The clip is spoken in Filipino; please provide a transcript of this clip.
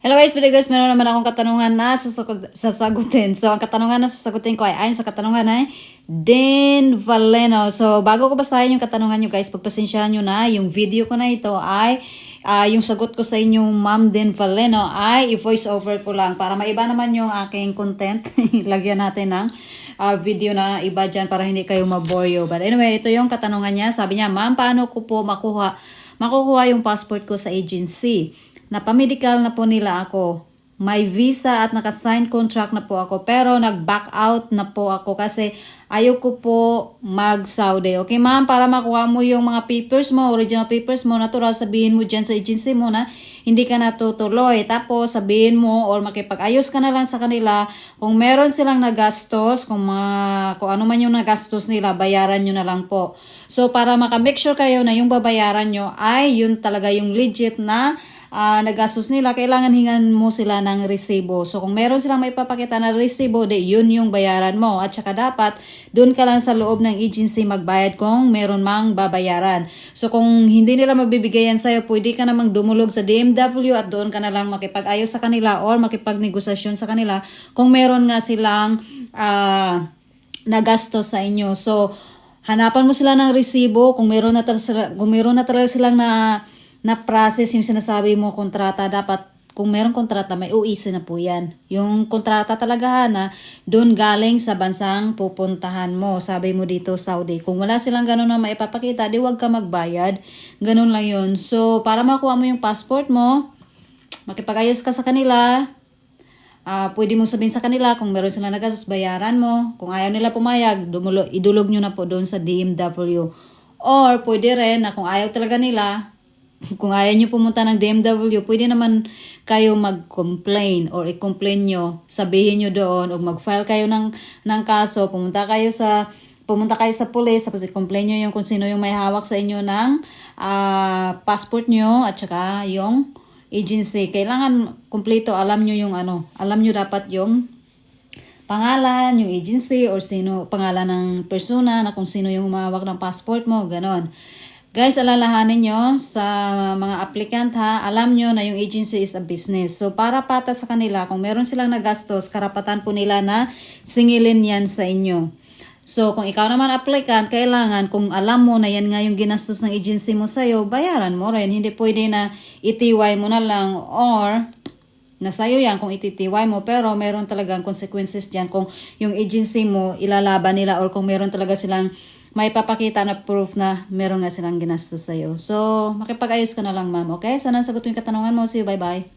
Hello guys, pero guys, meron naman akong katanungan na sasagutin. So, ang katanungan na sasagutin ko ay ayon sa katanungan ay Den Valeno. So, bago ko basahin yung katanungan nyo guys, pagpasensyahan nyo na, yung video ko na ito ay ah, yung sagot ko sa inyong Ma'am Den Valeno ay i-voice over ko lang para maiba naman yung aking content. Lagyan natin ng ah, video na iba dyan para hindi kayo maboryo. But anyway, ito yung katanungan niya. Sabi niya, Ma'am, paano ko po makuha, makukuha yung passport ko sa agency? Napamedical na po nila ako. May visa at naka-sign contract na po ako. Pero nag-back out na po ako kasi ayoko po mag-Saudi. Okay ma'am, para makuha mo yung mga papers mo, original papers mo, natural sabihin mo dyan sa agency mo na hindi ka natutuloy. Tapos sabihin mo or makipag-ayos ka na lang sa kanila kung meron silang nagastos, kung, mga, kung ano man yung nagastos nila, bayaran nyo na lang po. So para makamake sure kayo na yung babayaran nyo ay yun talaga yung legit na ah nagastos nila, kailangan hingan mo sila ng resibo. So, kung meron silang may papakita na resibo, de, yun yung bayaran mo. At saka dapat, doon ka lang sa loob ng agency magbayad kung meron mang babayaran. So, kung hindi nila mabibigayan sa'yo, pwede ka namang dumulog sa DMW at doon ka na lang makipag-ayos sa kanila or makipagnegosasyon sa kanila kung meron nga silang ah nagastos sa inyo. So, hanapan mo sila ng resibo kung meron na talaga kung meron na talaga silang na na process yung sinasabi mo kontrata dapat kung meron kontrata may uisi na po yan. Yung kontrata talaga na doon galing sa bansang pupuntahan mo. Sabi mo dito Saudi. Kung wala silang ganun na maipapakita, di wag ka magbayad. Ganun lang yun. So, para makuha mo yung passport mo, makipag-ayos ka sa kanila, Ah, pwede mo sabihin sa kanila kung meron silang nagastos, bayaran mo. Kung ayaw nila pumayag, dumulo, idulog nyo na po doon sa DMW. Or pwede rin na kung ayaw talaga nila, kung ayaw nyo pumunta ng DMW, pwede naman kayo mag-complain or i-complain nyo, sabihin nyo doon o mag-file kayo ng, ng kaso, pumunta kayo sa pumunta kayo sa police, tapos i-complain nyo yung kung sino yung may hawak sa inyo ng ah, passport nyo at saka yung agency. Kailangan kumpleto, alam nyo yung ano, alam nyo dapat yung pangalan, yung agency, or sino, pangalan ng persona, na kung sino yung humawak ng passport mo, ganon. Guys, alalahanin nyo sa mga applicant ha, alam nyo na yung agency is a business. So, para pata sa kanila, kung meron silang nagastos, karapatan po nila na singilin yan sa inyo. So, kung ikaw naman applicant, kailangan kung alam mo na yan nga yung ginastos ng agency mo sa'yo, bayaran mo rin. Hindi pwede na itiway mo na lang or na sa'yo yan kung ititiway mo pero meron talagang consequences dyan kung yung agency mo ilalaban nila or kung meron talaga silang may papakita na proof na meron nga silang ginastos sa'yo. So, makipag-ayos ka na lang ma'am, okay? Sana sagot yung katanungan mo. See you, bye-bye.